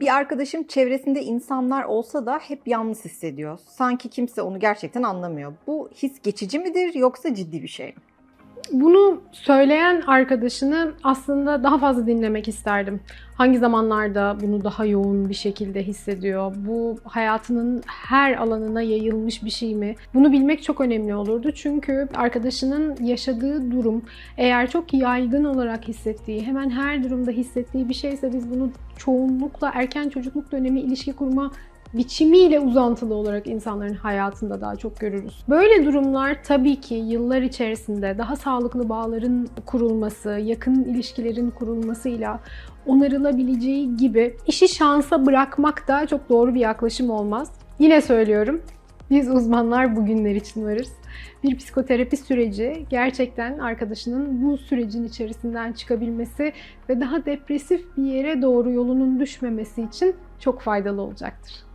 Bir arkadaşım çevresinde insanlar olsa da hep yalnız hissediyor. Sanki kimse onu gerçekten anlamıyor. Bu his geçici midir yoksa ciddi bir şey mi? Bunu söyleyen arkadaşını aslında daha fazla dinlemek isterdim. Hangi zamanlarda bunu daha yoğun bir şekilde hissediyor? Bu hayatının her alanına yayılmış bir şey mi? Bunu bilmek çok önemli olurdu. Çünkü arkadaşının yaşadığı durum eğer çok yaygın olarak hissettiği, hemen her durumda hissettiği bir şeyse biz bunu çoğunlukla erken çocukluk dönemi ilişki kurma biçimiyle uzantılı olarak insanların hayatında daha çok görürüz. Böyle durumlar tabii ki yıllar içerisinde daha sağlıklı bağların kurulması, yakın ilişkilerin kurulmasıyla onarılabileceği gibi işi şansa bırakmak da çok doğru bir yaklaşım olmaz. Yine söylüyorum, biz uzmanlar bugünler için varız. Bir psikoterapi süreci gerçekten arkadaşının bu sürecin içerisinden çıkabilmesi ve daha depresif bir yere doğru yolunun düşmemesi için çok faydalı olacaktır.